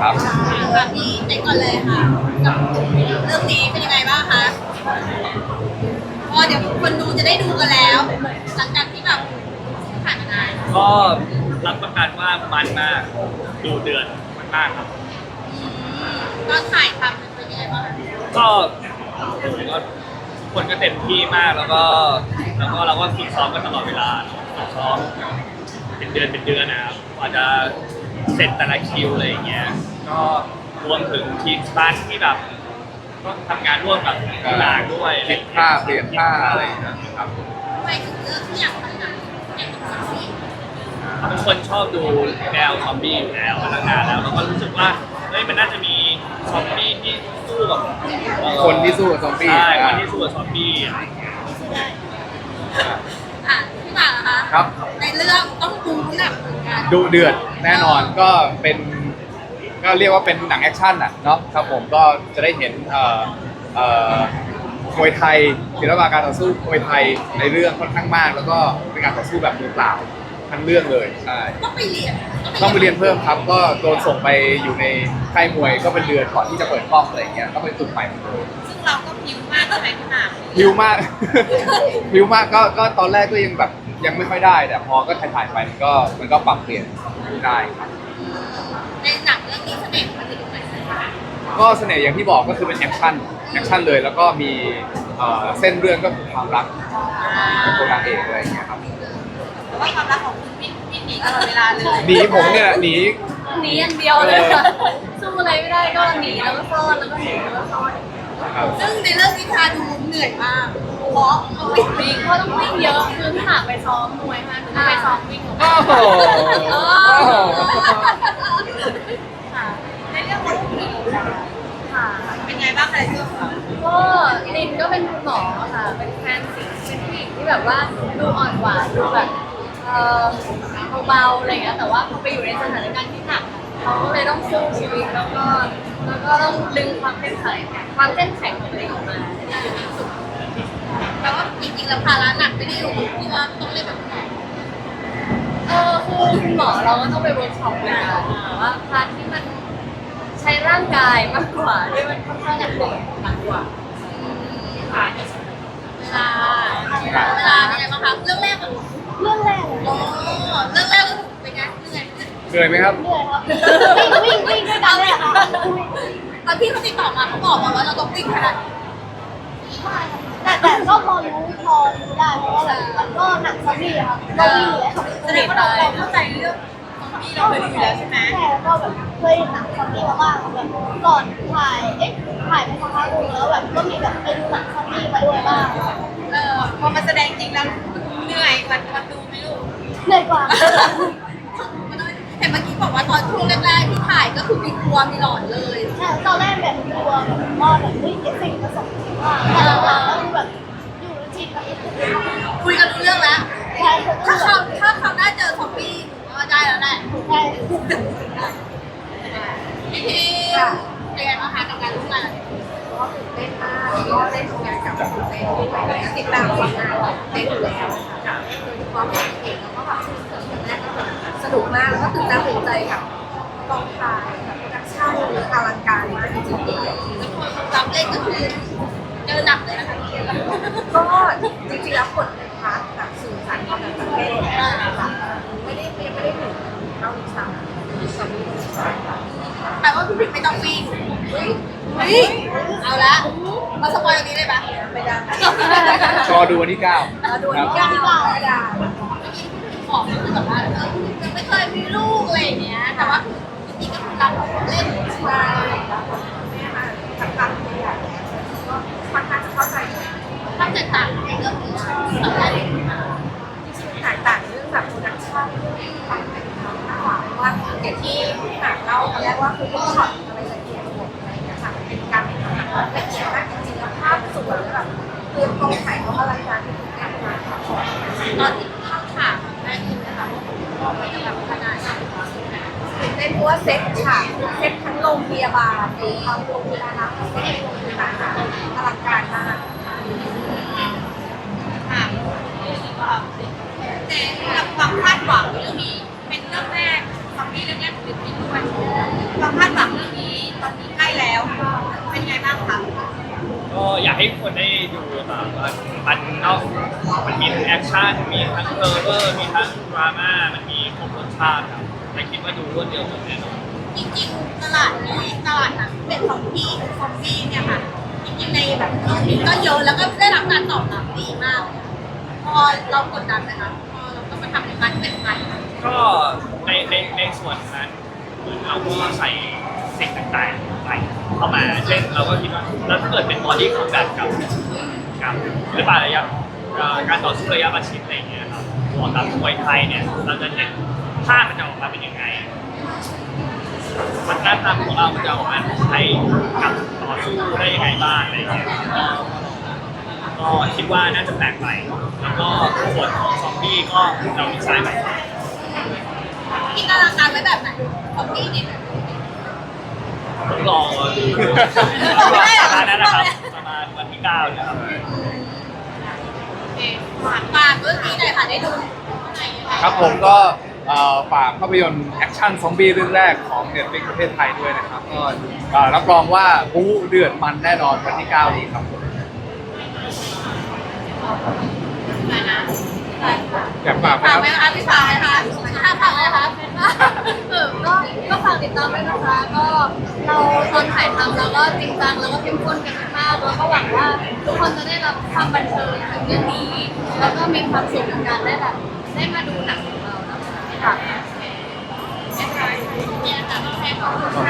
ครับค่ะพี่เจ๊ก่อนเลยค่ะกับเรื่องนี้เป็นยังไงบ้างคะพอเดี๋ยวคนดูจะได้ดูกันแล้ว หลังจากที่แบบผ่านมานานก็รับประกันว่ามันมาก ดูเดือดมันมากครับก็ถ่ายทำเป็นยังไงบ้างคะก็ผมก็ทุกคนก็เต็มที่มากแล้วก็แล้วก็เราก็ฝึกซ้อมกันตลอดเวลาเนอะฝึกซ้อมเป็นเดือนเป็นเดือนนะครับกว่าจะ เสร็จแต่ละคิวอะไรอย่างเงี้ย ก็รวมถึงทีมสตาร์ทที่แบบก็ทำงานร่วมกับหลานด้วยคิดท่าเปลี่ยนท่าอะไรอย่างเงี้ยครับทำไมถึงเลือกที่อยากทำหนังเกี่ยวกับซอมบี้เป็นคนชอบดูแนวซอมบี้อยู่แล้วมาตั้งนานแล้วแล้วก็รู้สึกว่าเฮ้ยมันน่าจะมีซอมบี้ที่สู้กับเอ่อคนที่สู้กับซอมบี้ใช่อ่าคนที่สู้กับซอมบี้อะไรอย่างเงี้ย อะพี่หมากนะคะครับ ในเรื่องต้องดูหนักเหมือนกัน ดุเดือดแน่นอนก็เป็นก็เรียกว่าเป็นหนังแอคชั่นอะเนาะครับผมก็จะได้เห็นเอ่อเอ่อมวยไทยศิลปะการต่อสู้มวยไทยในเรื่องค่อนข้างมาก แล้วก็เป็นการต่อสู้แบบมือเปล่าทั้งเรื่องเลยใช่ต้องไปเรียนต้องไปเรียนเพิ่มครับ ก็โดนส่งไปอยู่ในค่ายมวยก็เป็นเดือนก่อนที่จะเปิดกล้องอะไรอย่างเงี้ยต้องไปฝึกใหม่หมดเลยซึ่งเราก็พิวมากใช่ไหมพี่หมากพิวมากพิวมากก็ก็ตอนแรกก็ยังแบบ ยังไม่ค่อยได้ แต่พอก็ถ่ายถ่ายๆไปมันก็มันก็ปรับเปลี่ยนได้ครับ ในหนังเรื่องนี้เสน่ห์มันจะอยู่ไหนคะก็เสน่ห์อย่างที่บอกก็คือเป็นแอคชั่นแอคชั่นเลยแล้วก็มีเอ่อเส้นเรื่องก็คือความรักเป็นตัวนางเอกอะไรอย่างเงี้ยครับเพราะว่าความรักของคุณพี่พี่หนีตลอดเวลาเลยหนีผมเนี่ยหนี หนีอย่างเดียวเลยค่ะสู้อะไรไม่ได้ก็หนีแล้วก็ซ่อนแล้วก็หนีแล้วก็ซ่อนครับ ซึ่งในเรื่องนี้ทาดูเหนื่อยมาก เพราะเอาไปวิ่งเพราะต้องวิ่งเยอะคือพี่หมากไปซ้อมมวยมาหนูก็ไปซ้อมวิ่งของโอ้โหโอ้โหค่ะในเรื่องของผู้หญิงค่ะเป็นไงบ้างในเรื่องของก็ลินก็เป็นคุณหมอค่ะ เป็นแฟนสิงเป็นผู้หญิงที่แบบว่าดูอ่อนหวานดูแบบเออเบาๆอะไรอย่างเงี้ยแต่ว่าพอไปอยู่ในสถานการณ์ที่หนัก เขาก็เลยต้องสู้ชีวิตแล้วก็แล้วก็ต้องดึงความเข้มแข็งความเข้มแข็งของตัวเองออกมาให้ได้ดีที่สุดแปลว่าจริงๆแล้วภาระหนักไม่ได้อยู่ที่ว่าต้องเล่นแบบคุณหมอเออคือคุณหมอเราก็ต้องไปเวิร์กช็อปด้วยกันแต่ว่าพาร์ทที่มันใช้ร่างกายมากกว่าที่มันค่อนข้างหนักหน่วงหนักกว่าค่ะเวลาเวลาเป็นไเหนื่อยไหมครับเหนื่อยครับ วิ่งวิ่งวิ่งด้วยกันเลยค่ะตอนที่เขาติดต่อมาเขาบอกมาว่าเราต้องวิ่งขนาดแต่แต่ก็พอรู้พอรู้ได้เพราะว่าแบบมันก็หนังซอมบี้อะครับก็วิ่งอยู่แล้วแสดงว่าเราเข้าใจเรื่องซอมบี้เราเคยดูอยู่แล้วใช่ไหมใช่แล้วก็แบบเคยหนังซอมบี้มาบ้างแบบก่อนถ่ายเอ๊ะถ่ายไปสักพักหนึงแล้วแบบก็มีแบบไปดูหนังซอมบี้มาด้วยบ้างเออพอมาแสดงจริงแล้วเหนื่อยกว่าตอนดูไหมลูก เหนื่อยกว่า บอกว่าตอนช่วงแรกๆที่ถ่ายก็คือมีกลัวมีหลอนเลยใช่ตอนแรกแบบกลัวแบบว่าแบบเฮ้ยเอฟเฟกต์ผสมว่าแต่หลังๆก็คือแบบอยู่แล้วชินกับเอฟเฟกต์คุยกันรู้เรื่องแล้ว ใช่ถ้าเขาถ้าเขาได้เจอซอมบี้ก็ได้แล้วแหละใช่พี่พีเป็นไงบ้างคะกับการร่วมงานก็ตื่นเต้นมากก็ได้ทำงานกับคุณเต้นติดตามผลงานของเต้นอยู่แล้วค่ะโดยเฉพาะเพลงเอกแล้วก็แบบชื่นชมกันแรกก็แบบส นุกมากแล้วก็ตื่นตาตื่นใจกับกองถ่ายกับโปรดักชั่นอลังการมากจริงๆรับเล่นก็คือเจอหนักเลยนะคะก็จริงๆแล้วกดในพาร์ทแบบสื่อสารความแบบประเทศนะคะไม่ได้ไม่ได้ถึงเท่าที่ทำสามีแปลว่าพี่พีไม่ต้องวิ่งเฮ้ยเฮ้ยเอาละมาสปอยตรงนี้เลยปะไม่ได้รอดูวันที่เก้าเราดูครับที่ก้าวไม่ได้ บอกก็คือแบบว่าเออยังไม่เคยมีลูกอะไรอย่างเงี้ย แต่ว่าคือจริงๆก็คือรับเล่นใช่เนี่ยค่ะทำการตัวอย่างก็ค่อนข้างจะเข้าใจความแตกต่างในเรื่องนี้สำคัญจริงๆแตกต่างเรื่องแบบโปรดักชั่นเรื่องความเป็นธรรมมากกว่าเพราะว่าอย่างที่พี่หมากเล่าตอนแรกว่าคือต้องช็อตอะไรละเอียดหมดอะไรอย่างเงี้ยค่ะเป็นการทำงานละเอียดมากจริงๆแล้วภาพสวยแล้วแบบคือกองถ่ายเขาอลังการที่สุดในงานค่ะตอนที่เข้าฉากแม่ยินนะคะ ว่ามันจะแบบขนาดนตื่นเต้นเพราะว่าเซ็ตฉากเซ็ตทั้งโรงพยาบาลทั้งโรงพยาบาลนะเซ็ตโรงพยาบาลนะอลังการมากค่ะแต่ความคาดหวังเรื่องนี้ ให้ทุกคนได้ดูแบบว่ามันนอกมันมีทั้งแอคชั่น มีทั้งเฮอร์เรอร์ มีทั้งดราม่า มันมีครบรสชาติครับแต่คิดว่าดูรวดเดียวหมดแน่นอน จริงๆตลาดนี้ตลาดหนังเป็นซอมบี้ซอมบี้เนี่ยค่ะจริงๆในแบบโลกนี้ก็เยอะแล้วก็ได้รับการตอบรับดีมากพอเรากดดันนะคะพอเราต้องมาทำในการเป็นไทยก็ในในในส่วนนั้นเหมือนเราก็ใส่สิ่งต่างๆไป เข้ามา เช่นเราก็คิดว่าแล้วถ้าเกิดเป็นบอดี้คอมแบทกับกับหรือเปล่าระยะเอ่อการต่อสู้ระยะประชิดอะไรอย่างเงี้ยครับบวกกับมวยไทยเนี่ยเราจะเห็นภาพมันจะออกมาเป็นยังไงวัฒนธรรมของเรามันจะออกมาใช้กับต่อสู้ได้ยังไงบ้างอะไรอย่างเงี้ยก็ก็คิดว่าน่าจะแปลกใหม่แล้วก็ส่วนของซอมบี้ก็เราดีไซน์ใหม่ จินตนาการไว้แบบไหนซอมบี้เนี่ย ต้องรอดูประมาณนั้นนะครับประมาณวันที่เก้าเนะครับ ฝากฝากเรื่องนี้หน่อยค่ะได้ดูไหนยังไงครับผมก็เอ่อฝากภาพยนตร์แอคชั่นซอมบี้เรื่องแรกของเน็ตฟลิกประเทศไทยด้วยนะครับ ก็เอ่อรับรองว่าบู๊เดือดมันแน่นอนวันที่ 9 นี้ครับผมไหนนะ อยากฝากไหมฝากครับไหมคะพี่ฝากไหมคะถ้าฝากไหมคะเออก็ก็ฝากติดตามด้วยนะคะ ก็เราตอนถ่ายทำเราก็จริงจังแล้วก็เข้มข้นกันมากๆแล้วก็หวังว่าทุกคนจะได้รับความบันเทิงจากเรื่องนี้ แล้วก็มีความสุขกับการได้แบบได้มาดูหนังของเรานะคะค่ะเนี่ยค่ะต้องให้ขอบคุณขอบคุณค่ะ